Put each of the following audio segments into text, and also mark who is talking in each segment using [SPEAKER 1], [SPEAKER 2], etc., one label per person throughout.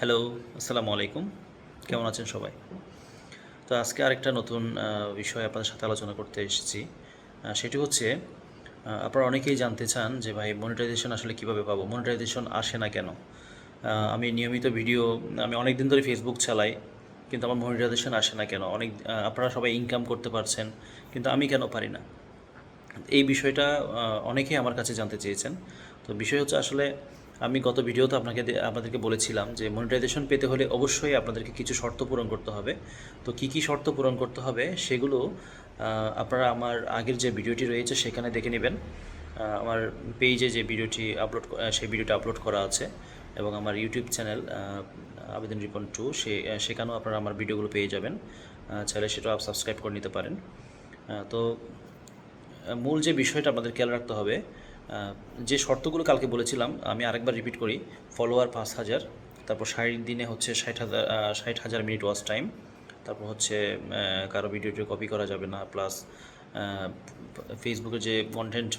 [SPEAKER 1] Hello, আসসালামু আলাইকুম। কেমন আছেন সবাই? তো আজকে আরেকটা নতুন বিষয় আপনাদের সাথে আলোচনা করতে এসেছি। সেটি হচ্ছে আপনারা অনেকেই জানতে চান যে ভাই মনিটাইজেশন আসলে কীভাবে পাবো? মনিটাইজেশন আসে না কেন? আমি নিয়মিত ভিডিও আমি অনেক দিন ধরে ফেসবুক চালাই, কিন্তু আমার মনিটাইজেশন আসে না কেন? অনেক আপনারা সবাই ইনকাম করতে পারছেন, কিন্তু আমি কেন পারি না? এই বিষয়টা অনেকেই আমার কাছে জানতে চেয়েছেন। তো বিষয় হচ্ছে আসলে আমি গত ভিডিওতে আপনাকে আপনাদেরকে বলেছিলাম যে মনিটাইজেশন পেতে হলে অবশ্যই আপনাদেরকে কিছু শর্ত পূরণ করতে হবে। তো কি কি শর্ত পূরণ করতে হবে সেগুলো আপনারা আমার আগের যে ভিডিওটি রয়েছে সেখানে দেখে নেবেন। আমার পেজে যে ভিডিওটি আপলোড সেই ভিডিওটি আপলোড করা আছে এবং আমার ইউটিউব চ্যানেল আবেদন রিপন টু, সে সেখানেও আপনারা আমার ভিডিওগুলো পেয়ে যাবেন। চাইলে সেটাও সাবস্ক্রাইব করে নিতে পারেন। তো মূল যে বিষয়টা আপনাদের খেয়াল রাখতে হবে যে শর্তগুলো কালকে বলেছিলাম, আমি আরেকবার রিপিট করি ফলোয়ার পাঁচ হাজার, তারপর ষাট দিনে হচ্ছে ষাট হাজার ষাট হাজার মিনিট ওয়াচ টাইম তারপর হচ্ছে কারও ভিডিওটি কপি করা যাবে না প্লাস ফেসবুকের যে কন্টেন্ট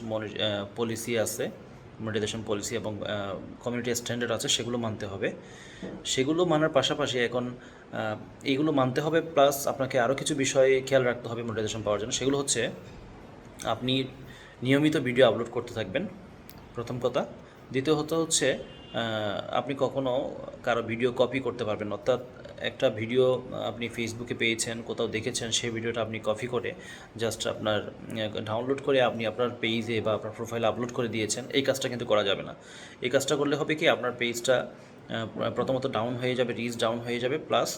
[SPEAKER 1] পলিসি আছে মনিটাইজেশন পলিসি এবং কমিউনিটি স্ট্যান্ডার্ড আছে, সেগুলো মানতে হবে। সেগুলো মানার পাশাপাশি এখন এইগুলো মানতে হবে প্লাস আপনাকে আরও কিছু বিষয়ে খেয়াল রাখতে হবে মনিটাইজেশন পাওয়ার জন্য। সেগুলো হচ্ছে, আপনি নিয়মিত ভিডিও আপলোড করতে থাকবেন। প্রথম কথা। দ্বিতীয়ত হচ্ছে আপনি কখনো কারও ভিডিও কপি করতে পারবেন অর্থাৎ একটা ভিডিও আপনি ফেসবুকে পেয়েছেন, কোথাও দেখেছেন, সেই ভিডিওটা আপনি কপি করে জাস্ট আপনার ডাউনলোড করে আপনি আপনার পেজে বা আপনার প্রোফাইলে আপলোড করে দিয়েছেন, এই কাজটা কিন্তু করা যাবে না। এই কাজটা করলে হবে কি, আপনার পেজটা প্রথমত ডাউন হয়ে যাবে রিচ ডাউন হয়ে যাবে প্লাস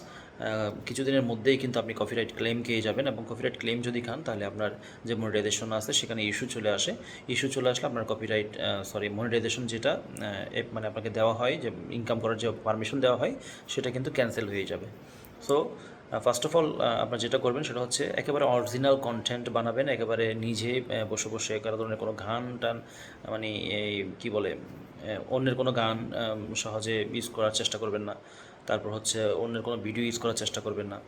[SPEAKER 1] কিছুদিনের মধ্যেই কিন্তু আপনি কপিরাইট ক্লেম খেয়ে যাবেন এবং কপিরাইট ক্লেম যদি খান, তাহলে আপনার যে মনিটাইজেশন আছে সেখানে ইস্যু চলে আসে। ইস্যু চলে আসলে আপনার কপিরাইট সরি মনিটাইজেশন যেটা মানে আপনাকে দেওয়া হয়, যে ইনকাম করার যে পারমিশন দেওয়া হয়, সেটা কিন্তু ক্যান্সেল হয়ে যাবে। সো ফার্স্ট অফ অল আপনার যেটা করবেন সেটা হচ্ছে একেবারে অরিজিনাল কন্টেন্ট বানাবেন, একেবারে নিজে বসে বসে কারও ধরনের কোনো গান টান মানে এই, কী বলে অন্যের কোনো গান সহজে ইউজ করার চেষ্টা করবেন না। তারপর হচ্ছে অন্যের কোনো ভিডিও ইউজ করার চেষ্টা করবেন না।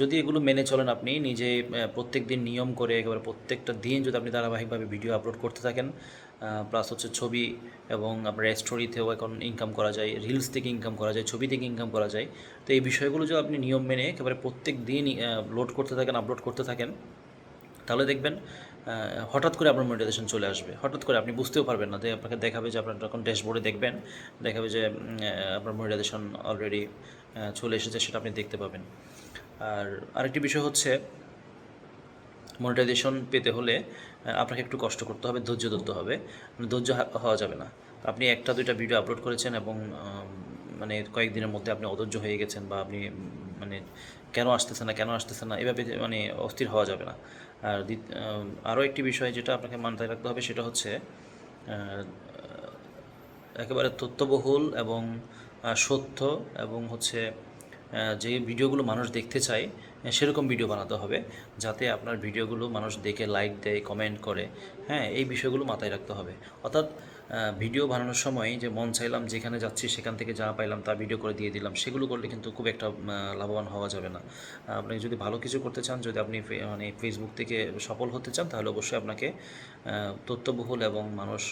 [SPEAKER 1] যদি এগুলো মেনে চলেন আপনি, নিজে প্রত্যেক দিন নিয়ম করে একেবারে প্রত্যেকটা দিন যদি আপনি ধারাবাহিকভাবে ভিডিও আপলোড করতে থাকেন প্লাস হচ্ছে ছবি এবং আপনার স্টোরিতেও এখন ইনকাম করা যায় রিলস থেকে ইনকাম করা যায়, ছবি থেকে ইনকাম করা যায়, তো এই বিষয়গুলো যদি আপনি নিয়ম মেনে একেবারে প্রত্যেক দিন লোড করতে থাকেন আপলোড করতে থাকেন তাহলে দেখবেন হঠাৎ করে আপনার মনিটাইজেশন চলে আসবে। হঠাৎ করে আপনি বুঝতেও পারবেন না যে আপনাকে দেখাবে যে আপনার যখন ড্যাশবোর্ডে দেখবেন, দেখাবে যে আপনার মনিটাইজেশন অলরেডি চলে এসেছে সেটা আপনি দেখতে পাবেন। আর আরেকটি বিষয় হচ্ছে মনিটাইজেশন পেতে হলে আপনাকে একটু কষ্ট করতে হবে, ধৈর্য ধরতে হবে। মানে ধৈর্য হওয়া যাবে না। আপনি একটা, দুইটা ভিডিও আপলোড করেছেন এবং মানে কয়েকদিনের মধ্যে আপনি অধৈর্য হয়ে গেছেন বা আপনি মানে কেন আসতেছে না, কেন আসতেছে না, এভাবে মানে অস্থির হওয়া যাবে না। আর আরও একটি বিষয় যেটা আপনাকে মাথায় রাখতে হবে সেটা হচ্ছে একেবারে তথ্যবহুল এবং সত্য এবং হচ্ছে যে ভিডিওগুলো মানুষ দেখতে চায় সেরকম ভিডিও বানাতে হবে যাতে আপনার ভিডিওগুলো মানুষ দেখে লাইক দেয় কমেন্ট করে। হ্যাঁ এই বিষয়গুলো মাথায় রাখতে হবে। অর্থাৎ ভিডিও বানানোর সময় যে মন চাইলাম যেখানে যাচ্ছি সেখান থেকে যা পাইলাম তা ভিডিও করে দিয়ে দিলাম, সেগুলো করলে কিন্তু খুব একটা লাভবান হওয়া যাবে না। আপনি যদি ভালো কিছু করতে চান, যদি আপনি মানে ফেসবুক থেকে সফল হতে চান, তাহলে অবশ্যই আপনাকে তথ্যবহুল এবং মানুষ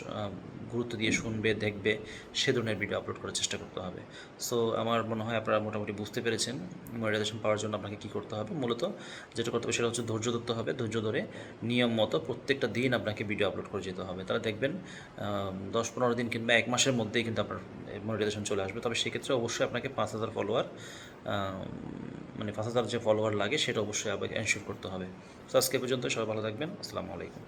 [SPEAKER 1] গুরুত্ব দিয়ে শুনবে, দেখবে, সে ধরনের ভিডিও আপলোড করার চেষ্টা করতে হবে। সো আমার মনে হয় আপনারা মোটামুটি বুঝতে পেরেছেন মনিটাইজেশন পাওয়ার জন্য আপনাকে কী করতে হবে। মূলত যেটা করতে হবে সেটা হচ্ছে ধৈর্য ধরতে হবে। ধৈর্য ধরে নিয়ম মতো প্রত্যেকটা দিন আপনাকে ভিডিও আপলোড করে যেতে হবে। তাহলে দেখবেন দশ পনেরো দিন কিংবা এক মাসের মধ্যেই কিন্তু আপনার মনিটাইজেশন চলে আসবে। তবে সেক্ষেত্রে অবশ্যই আপনাকে পাঁচ হাজার ফলোয়ার মানে পাঁচ হাজার যে ফলোয়ার লাগে, সেটা অবশ্যই আপনাকে এনশিওর করতে হবে। তো আজকে পর্যন্ত সবাই ভালো থাকবেন। আসসালামু আলাইকুম।